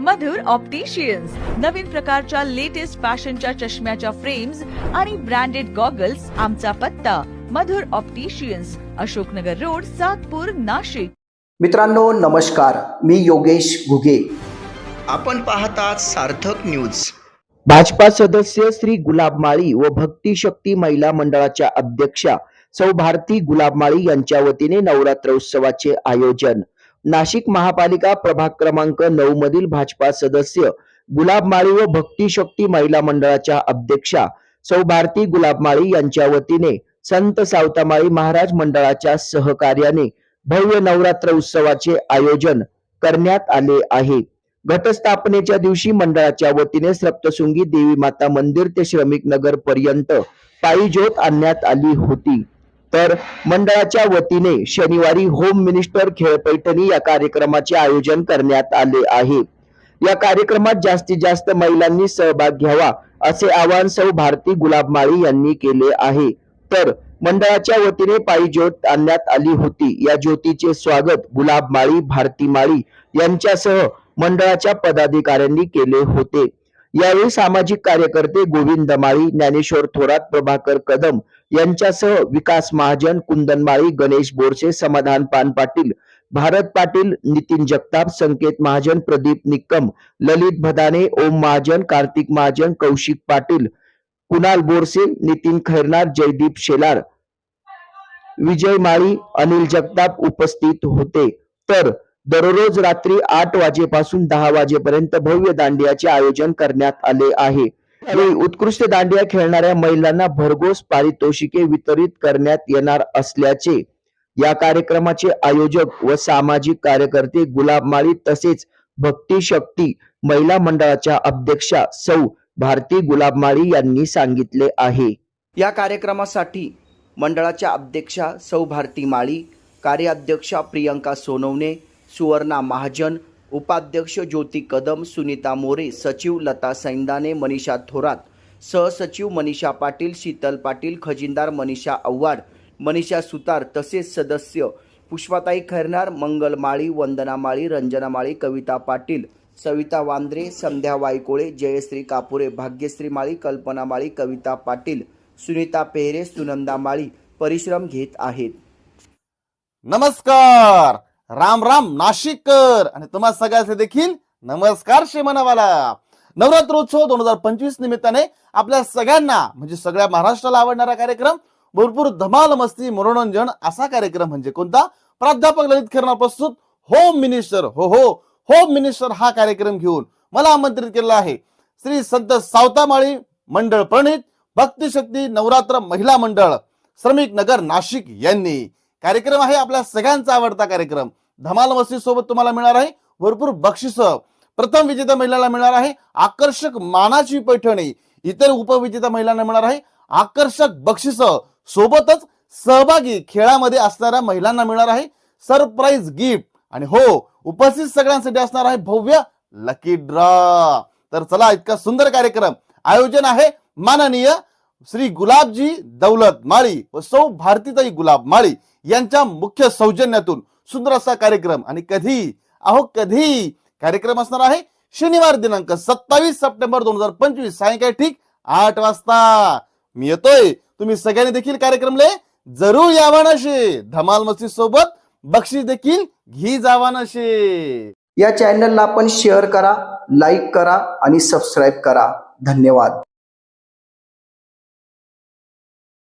मधुर opticians नवीन प्रकारच्या latest फॅशनच्या चष्म्याच्या फ्रेम्स आणि ब्रँडेड गॉगल्स आमचा पत्ता. Madhur opticians Ashoknagar road Satpur Nashik. मित्रांनो नमस्कार. मी योगेश घुगे. आपण पाहतात सार्थक न्यूज भाजपा सदस्य श्री गुलाब माळी व भक्ती शक्ती महिला मंडळाच्या अध्यक्षा सौ भारती गुलाब माळी यांच्या वतीने नवरात्र उत्सवाचे आयोजन. नाशिक महापालिका प्रभाग क्रमांक नऊ मधील भाजपा सदस्य गुलाबमाळी व भक्ती शक्ती महिला मंडळाच्या अध्यक्षा सौ भारती यांच्या वतीने संत सावतामाळी महाराज मंडळाच्या सहकार्याने भव्य नवरात्र उत्सवाचे आयोजन करण्यात आले आहे. घटस्थापनेच्या दिवशी मंडळाच्या वतीने सप्तशृंगी देवी माता मंदिर ते श्रमिक नगर पर्यंत पायी ज्योत आणण्यात आली होती. तर मंडळाच्या वतीने शनिवारी होम मिनिस्टर खेळपैठणी या कार्यक्रमाचे आयोजन करण्यात आले आहे. या कार्यक्रमात जास्तीत जास्त महिलांनी सहभाग घ्यावा असे आवाहन सौ भारती गुलाब माळी यांनी केले आहे. तर मंडळाच्या वतीने पायी ज्योत आणण्यात आली होती. या ज्योतीचे स्वागत गुलाब माळी भारती माळी यांच्यासह मंडळाच्या पदाधिकाऱ्यांनी केले होते. यावेळी सामाजिक कार्यकर्ते गोविंद माळी ज्ञानेश्वर थोरात प्रभाकर कदम यांच्यासह विकास महाजन कुंदन माळी गणेश बोरसे समाधान पान पाटील भारत पाटील नितीन जगताप संकेत महाजन प्रदीप निक्कम ललित भदाने ओम महाजन कार्तिक महाजन कौशिक पाटील कुणाल बोरसे नितीन खैरनार जयदीप शेलार विजय माळी अनिल जगताप उपस्थित होते. तर दररोज रात्री आठ वाजेपासून दहा वाजेपर्यंत भव्य दांडियाचे आयोजन करण्यात आले आहे. उत्कृष्ट दांडिया खेळणाऱ्या महिलांना भरघोस पारितोषिके वितरित करण्यात येणार असल्याचे या कार्यक्रमाचे आयोजक व सामाजिक कार्यकर्ते गुलाब माळी तसेच भक्ती शक्ती महिला मंडळाच्या अध्यक्षा सौ भारती गुलाब माळी यांनी सांगितले आहे. या कार्यक्रमासाठी मंडळाच्या अध्यक्षा सौ भारती माळी कार्याध्यक्षा प्रियंका सोनवणे सुवर्णा महाजन उपाध्यक्ष ज्योती कदम सुनीता मोरे सचिव लता सैंदाने मनीषा थोरात सहसचिव मनीषा पाटील शीतल पाटील खजिनदार मनीषा आव्हाड मनीषा सुतार तसेच सदस्य पुष्पाताई खैरनार मंगल माळी वंदना माळी रंजना माळी कविता पाटील सविता वांद्रे संध्या वायकोळे जयश्री कापुरे भाग्यश्री माळी कल्पना माळी कविता पाटील सुनीता पेहरे सुनंदा माळी परिश्रम घेत आहेत. नमस्कार! राम राम नाशिककर आणि तुम्हा सगळ्याचे देखील नमस्कार शेमनावाला नवरात्रोत्सव दोन हजार पंचवीस निमित्ताने आपल्या सगळ्यांना म्हणजे सगळ्या महाराष्ट्राला आवडणारा कार्यक्रम भरपूर धमाल मस्ती मनोरंजन असा कार्यक्रम म्हणजे कोणता? प्राध्यापक ललित खैरनार प्रस्तुत होम मिनिस्टर. हो हो होम मिनिस्टर हा कार्यक्रम घेऊन मला आमंत्रित केलेला आहे. श्री संत सावतामाळी मंडळ प्रणित भक्तिशक्ती नवरात्र महिला मंडळ श्रमिक नगर नाशिक यांनी. कार्यक्रम आहे आपल्या सगळ्यांचा आवडता कार्यक्रम. धमाल मस्ती सोबत तुम्हाला मिळणार आहे. भरपूर बक्षिस प्रथम विजेता महिलांना मिळणार आहे. आकर्षक मानाची पैठणी इतर उपविजेता महिलांना मिळणार आहे. आकर्षक बक्षिस सोबतच सहभागी खेळामध्ये असणाऱ्या महिलांना मिळणार आहे. सरप्राईज गिफ्ट आणि हो उपस्थित सगळ्यांसाठी असणार आहे भव्य लकी ड्रॉ. तर चला इतका सुंदर कार्यक्रम आयोजन आहे माननीय श्री गुलाबजी दौलत माळी व सौ भारतीताई गुलाब माळी यांच्या मुख्य सौजन्यातून सुंदर असा कार्यक्रम. आणि कधी? अहो कधी? कार्यक्रम असणार आहे शनिवार दिनांक सत्तावीस सप्टेंबर दोन हजार पंचवीस. सायंकाळी ठीक आठ वाजता. मी येतोय. तुम्ही सगळ्यांनी देखील कार्यक्रमले जरूर यावा नशे धमाल मस्ती सोबत बक्षीस देखील घी जावा नशे या चॅनलला आपण शेअर करा लाईक करा आणि सबस्क्राईब करा. धन्यवाद.